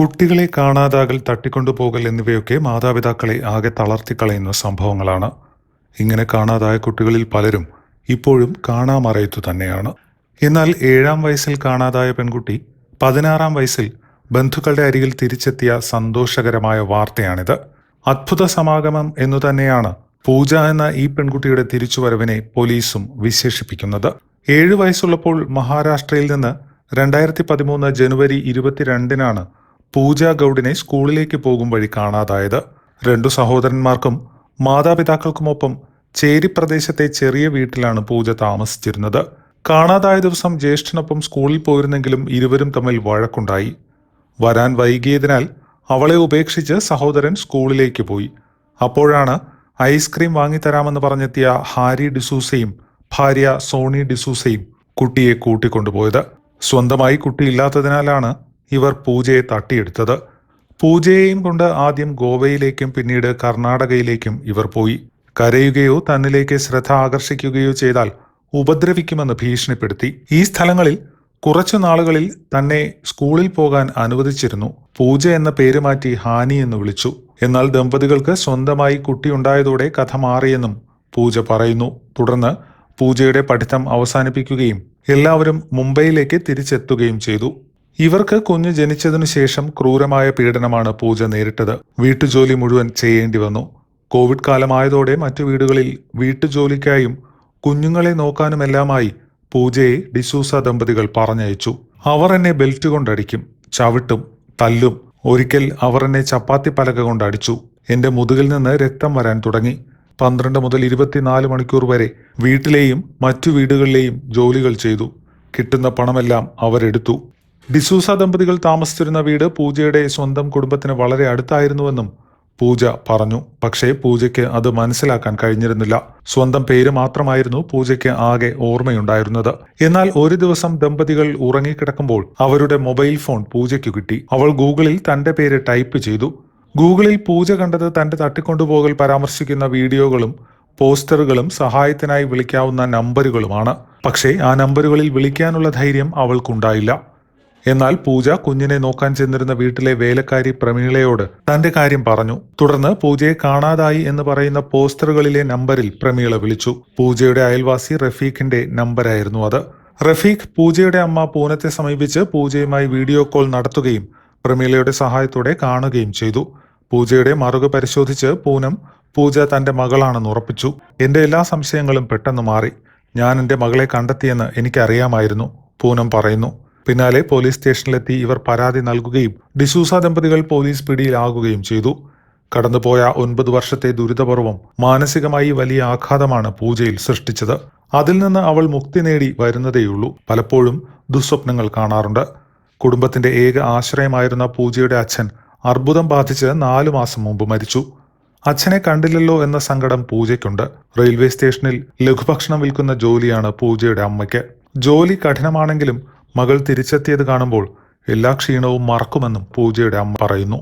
കുട്ടികളെ കാണാതാകൽ തട്ടിക്കൊണ്ടുപോകൽ എന്നിവയൊക്കെ മാതാപിതാക്കളെ ആകെ തളർത്തിക്കളയുന്ന സംഭവങ്ങളാണ്. ഇങ്ങനെ കാണാതായ കുട്ടികളിൽ പലരും ഇപ്പോഴും കാണാമറയത്തു തന്നെയാണ്. എന്നാൽ ഏഴാം വയസ്സിൽ കാണാതായ പെൺകുട്ടി പതിനാറാം വയസ്സിൽ ബന്ധുക്കളുടെ അരികിൽ തിരിച്ചെത്തിയ സന്തോഷകരമായ വാർത്തയാണിത്. അത്ഭുത സമാഗമം എന്നു തന്നെയാണ് പൂജ എന്ന ഈ പെൺകുട്ടിയുടെ തിരിച്ചുവരവിനെ പോലീസും വിശേഷിപ്പിക്കുന്നത്. ഏഴു വയസ്സുള്ളപ്പോൾ മഹാരാഷ്ട്രയിൽ നിന്ന് രണ്ടായിരത്തി പതിമൂന്ന് ജനുവരി ഇരുപത്തിരണ്ടിനാണ് പൂജ ഗൗഡിനെ സ്കൂളിലേക്ക് പോകും വഴി കാണാതായത്. രണ്ടു സഹോദരന്മാർക്കും മാതാപിതാക്കൾക്കുമൊപ്പം ചേരി പ്രദേശത്തെ ചെറിയ വീട്ടിലാണ് പൂജ താമസിച്ചിരുന്നത്. കാണാതായ ദിവസം ജ്യേഷ്ഠനൊപ്പം സ്കൂളിൽ പോയിരുന്നെങ്കിലും ഇരുവരും തമ്മിൽ വഴക്കുണ്ടായി. വരാൻ വൈകിയതിനാൽ അവളെ ഉപേക്ഷിച്ച് സഹോദരൻ സ്കൂളിലേക്ക് പോയി. അപ്പോഴാണ് ഐസ്ക്രീം വാങ്ങിത്തരാമെന്ന് പറഞ്ഞെത്തിയ ഹാരി ഡിസൂസയും ഭാര്യ സോണി ഡിസൂസയും കുട്ടിയെ കൂട്ടിക്കൊണ്ടുപോയത്. സ്വന്തമായി കുട്ടിയില്ലാത്തതിനാലാണ് ഇവർ പൂജയെ തട്ടിയെടുത്തത്. പൂജയെയും കൊണ്ട് ആദ്യം ഗോവയിലേക്കും പിന്നീട് കർണാടകയിലേക്കും ഇവർ പോയി. കരയുകയോ തന്നിലേക്ക് ശ്രദ്ധ ആകർഷിക്കുകയോ ചെയ്താൽ ഉപദ്രവിക്കുമെന്ന് ഭീഷണിപ്പെടുത്തി. ഈ സ്ഥലങ്ങളിൽ കുറച്ചു നാളുകളിൽ തന്നെ സ്കൂളിൽ പോകാൻ അനുവദിച്ചിരുന്നു. പൂജ എന്ന പേര് മാറ്റി ഹാനി എന്ന് വിളിച്ചു. എന്നാൽ ദമ്പതികൾക്ക് സ്വന്തമായി കുട്ടിയുണ്ടായതോടെ കഥ മാറിയെന്നും പൂജ പറയുന്നു. തുടർന്ന് പൂജയുടെ പഠിത്തം അവസാനിപ്പിക്കുകയും എല്ലാവരും മുംബൈയിലേക്ക് തിരിച്ചെത്തുകയും ചെയ്തു. ഇവർക്ക് കുഞ്ഞ് ജനിച്ചതിനു ശേഷം ക്രൂരമായ പീഡനമാണ് പൂജ നേരിട്ടത്. വീട്ടുജോലി മുഴുവൻ ചെയ്യേണ്ടി വന്നു. കോവിഡ് കാലമായതോടെ മറ്റു വീടുകളിൽ വീട്ടുജോലിക്കായും കുഞ്ഞുങ്ങളെ നോക്കാനുമെല്ലാമായി പൂജയെ ഡിസൂസ ദമ്പതികൾ പറഞ്ഞയച്ചു. അവർ എന്നെ ബെൽറ്റ് കൊണ്ടടിക്കും ചവിട്ടും തല്ലും. ഒരിക്കൽ അവർ എന്നെ ചപ്പാത്തി പലക കൊണ്ടടിച്ചു. എന്റെ മുതുകിൽ നിന്ന് രക്തം വരാൻ തുടങ്ങി. പന്ത്രണ്ട് മുതൽ ഇരുപത്തിനാല് മണിക്കൂർ വരെ വീട്ടിലെയും മറ്റു വീടുകളിലെയും ജോലികൾ ചെയ്തു. കിട്ടുന്ന പണമെല്ലാം അവരെടുത്തു. ഡിസൂസ ദമ്പതികൾ താമസിച്ചിരുന്ന വീട് പൂജയുടെ സ്വന്തം കുടുംബത്തിന് വളരെ അടുത്തായിരുന്നുവെന്നും പൂജ പറഞ്ഞു. പക്ഷേ പൂജയ്ക്ക് അത് മനസ്സിലാക്കാൻ കഴിഞ്ഞിരുന്നില്ല. സ്വന്തം പേര് മാത്രമായിരുന്നു പൂജയ്ക്ക് ആകെ ഓർമ്മയുണ്ടായിരുന്നത്. എന്നാൽ ഒരു ദിവസം ദമ്പതികൾ ഉറങ്ങിക്കിടക്കുമ്പോൾ അവരുടെ മൊബൈൽ ഫോൺ പൂജയ്ക്ക് കിട്ടി. അവൾ ഗൂഗിളിൽ തന്റെ പേര് ടൈപ്പ് ചെയ്തു. ഗൂഗിളിൽ പൂജ കണ്ടത് തന്റെ തട്ടിക്കൊണ്ടുപോകൽ പരാമർശിക്കുന്ന വീഡിയോകളും പോസ്റ്ററുകളും സഹായത്തിനായി വിളിക്കാവുന്ന നമ്പറുകളുമാണ്. പക്ഷേ ആ നമ്പറുകളിൽ വിളിക്കാനുള്ള ധൈര്യം അവൾക്കുണ്ടായില്ല. എന്നാൽ പൂജ കുഞ്ഞിനെ നോക്കാൻ ചെന്നിരുന്ന വീട്ടിലെ വേലക്കാരി പ്രമീളയോട് തന്റെ കാര്യം പറഞ്ഞു. തുടർന്ന് പൂജയെ കാണാതായി എന്ന് പറയുന്ന പോസ്റ്ററുകളിലെ നമ്പറിൽ പ്രമീള വിളിച്ചു. പൂജയുടെ അയൽവാസി റഫീഖിന്റെ നമ്പരായിരുന്നു അത്. റഫീഖ് പൂജയുടെ അമ്മ പൂനത്തെ സമീപിച്ച് പൂജയുമായി വീഡിയോ കോൾ നടത്തുകയും പ്രമീളയുടെ സഹായത്തോടെ കാണുകയും ചെയ്തു. പൂജയുടെ മറുക പരിശോധിച്ച് പൂനം പൂജ തന്റെ മകളാണെന്ന് ഉറപ്പിച്ചു. എന്റെ എല്ലാ സംശയങ്ങളും പെട്ടെന്ന് മാറി. ഞാൻ എന്റെ മകളെ കണ്ടെത്തിയെന്ന് എനിക്കറിയാമായിരുന്നു പൂനം പറയുന്നു. പിന്നാലെ പോലീസ് സ്റ്റേഷനിലെത്തി ഇവർ പരാതി നൽകുകയും ഡിസൂസ ദമ്പതികൾ പോലീസ് പിടിയിലാകുകയും ചെയ്തു. കടന്നുപോയ ഒൻപത് വർഷത്തെ ദുരിതപർവം മാനസികമായി വലിയ ആഘാതമാണ് പൂജയിൽ സൃഷ്ടിച്ചത്. അതിൽ നിന്ന് അവൾ മുക്തി നേടി വരുന്നതേയുള്ളൂ. പലപ്പോഴും ദുസ്വപ്നങ്ങൾ കാണാറുണ്ട്. കുടുംബത്തിന്റെ ഏക ആശ്രയമായിരുന്ന പൂജയുടെ അച്ഛൻ അർബുദം ബാധിച്ച് നാലു മാസം മുമ്പ് മരിച്ചു. അച്ഛനെ കണ്ടില്ലല്ലോ എന്ന സങ്കടം പൂജയ്ക്കുണ്ട്. റെയിൽവേ സ്റ്റേഷനിൽ ലഘുഭക്ഷണം വിൽക്കുന്ന ജോലിയാണ് പൂജയുടെ അമ്മയ്ക്ക്. ജോലി കഠിനമാണെങ്കിലും മകൾ തിരിച്ചെത്തിയത് കാണുമ്പോൾ എല്ലാ ക്ഷീണവും മറക്കുമെന്നും പൂജയുടെ അമ്മ പറയുന്നു.